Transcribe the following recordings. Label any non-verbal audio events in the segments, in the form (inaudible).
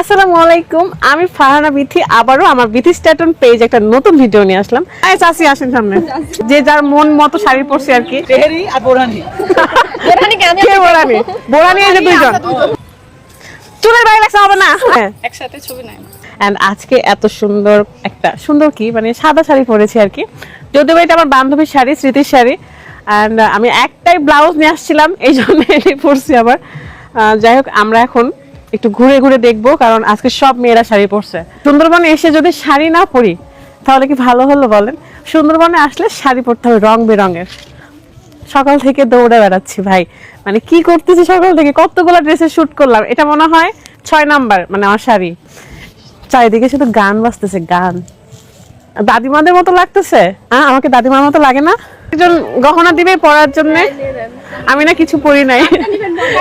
আসসালামু আলাইকুম আমি ফারহানা বিথি আবারও আমার বিথি স্ট্যাটন পেজ একটা নতুন ভিডিও নিয়ে আসলাম। চাষি আসেন সামনে। যে যার মন মতো শাড়ি পরছে আর কি। বোরানি বোরানি এই যে দুইজন। চুলের বাইরে লাগছে হবে না। হ্যাঁ। একসাথে ছবি নাই অ্যান্ড আজকে এত সুন্দর একটা সুন্দর কি? মানে সাদা শাড়ি পরেছি আর কি। যদিও এটা আমার বান্ধবীর শাড়ি স্মৃতির শাড়ি। অ্যান্ড আমি একটাই ব্লাউজ নিয়ে আসছিলাম এই জন্য এটি পরছি আবার। যাই হোক আমরা এখন একটু ঘুরে ঘুরে দেখব, কারণ আজকে সব মেয়েরা শাড়ি পরছে। সুন্দরবনে এসে যদি শাড়ি না পরি, তাহলে কি ভালো হলো বলেন? সুন্দরবনে আসলে শাড়ি পরতে হবে রং বেরঙের। সকাল থেকে দৌড়ে বেড়াচ্ছি ভাই। মানে কি করতেছি সকাল থেকে? কতগুলো ড্রেসে শুট করলাম? এটা মনে হয় ছয় নাম্বার মানে আমার শাড়ি। চারিদিকে শুধু গান বাজতেছে, গান। দাদিমাদের মতো লাগতেছে? হ্যাঁ আমাকে দাদিমার মতো লাগে না? একজন গহনা দিবে পরার জন্য? আমি না কিছু পরি নাই।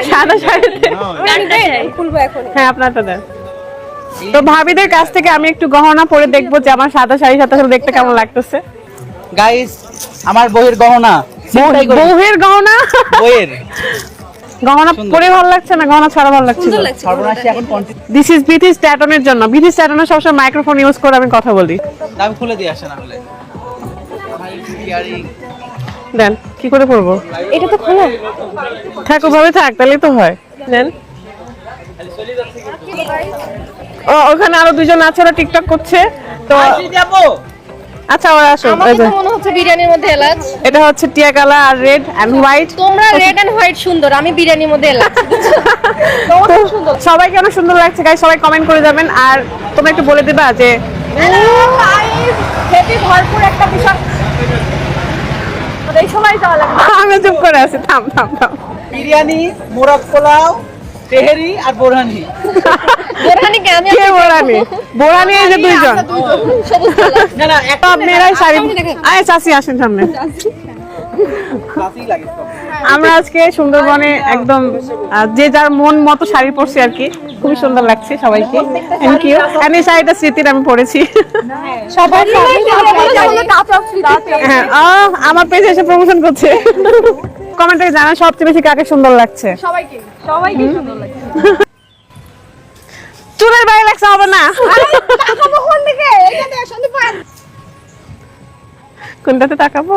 সাদা শাড়িতে এখন হ্যাঁ আপনারটা দেন। তো ভাবিদের কাছ থেকে আমি একটু গহনা পরে দেখব যে আমার সাদা শাড়ির সাথে সাথে দেখতে কেমন লাগতেছে। গাইস আমার বইয়ের গহনা। বউয়ের গহনা? বইয়ের। গহনা পরে ভালো লাগছে না? গহনা ছাড়া ভালো লাগছে সুন্দর লাগছে সর্বনাশী দিস ইজ বিথি স্ট্যাটনের জন্য। বিথি স্ট্যাটনের সবসময় মাইক্রোফোন ইউজ করে আমি কথা বলি। দাম খুলে দিয়ে আসে না হলে দেন। কি করে পড়ব এটা তো খোলা। থাক ওভাবে থাক তাহলেই তো হয়। দেন ও ওখানে আরও দুজন আছে ওরা টিকটক করছে। তো যাব। আচ্ছা ওরা আসো মনে হচ্ছে বিরিয়ানির মধ্যে এলাচ। এটা হচ্ছে টিয়া কালা আর রেড এন্ড হোয়াইট তোমরা রেড এন্ড হোয়াইট সুন্দর আমি বিরিয়ানির মধ্যে এলাচ। (laughs) সবাইকে অনেক সুন্দর। লাগছে গাই সবাই কমেন্ট করে যাবেন। আর তোমরা একটু বলে দিবা যে ভরপুর একটা বিষয়। এই সময় যাওয়া লাগবে। আমি চুপ করে আছি থাম থাম থাম। বিরিয়ানি মোরগ পোলাও তেহেরি আর বোরহানি। বোরহানি কে? আমি কে বোরানি বোরানি এই যে দুইজন। না না একটা সব মেয়েরাই শাড়ি আয় চাষি আসেন সামনে। লাগে। আমরা আজকে সুন্দরবনে একদম যে যার মন মতো শাড়ি পরছি আর কি খুবই সুন্দর লাগছে সবাইকে। থ্যাংক ইউ এই শাড়িটা স্মৃতির আমি পরেছি। সবাই আমার পেজে এসে প্রমোশন করছে। কমেন্টে জানা সবচেয়ে বেশি কাকে সুন্দর লাগছে। সবাইকে সবাইকে সুন্দর লাগে চুলের বাইরে লাগছে হবে না। দিকে? কোনটাতে তাকাবো?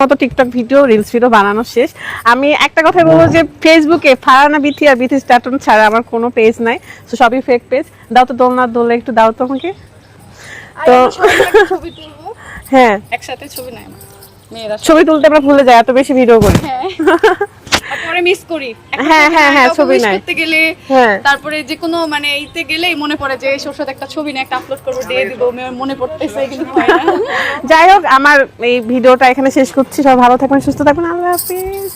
কত টিকটক ভিডিও রিলস ভিডিও বানানো শেষ। আমি একটা কথা বলব যে ফেসবুকে ফারানা বিথি আর বিথি স্ট্যাটন ছাড়া আমার কোনো পেজ নাই তো সবই ফেক পেজ দাও তো দোলনা দোলে একটু দাও তো আমাকে। তো ছবি হ্যাঁ। একসাথে ছবি নাই ছবি তুলতে আমরা ভুলে যাই এত বেশি ভিডিও করি। (laughs) তারপরে মিস করি। হ্যাঁ, হ্যাঁ, হ্যাঁ, ছবি নাই। করতে গেলে হ্যাঁ। তারপরে যে কোনো মানে এইতে গেলেই মনে পড়ে যে এই সাথে একটা ছবি না একটা আপলোড করব দিয়ে দিব মনে পড়তেছে কিন্তু হয় না। (laughs) যাই হোক আমার এই ভিডিওটা এখানে শেষ করছি। সব ভালো থাকবেন সুস্থ থাকবেন। আল্লাহ হাফিজ।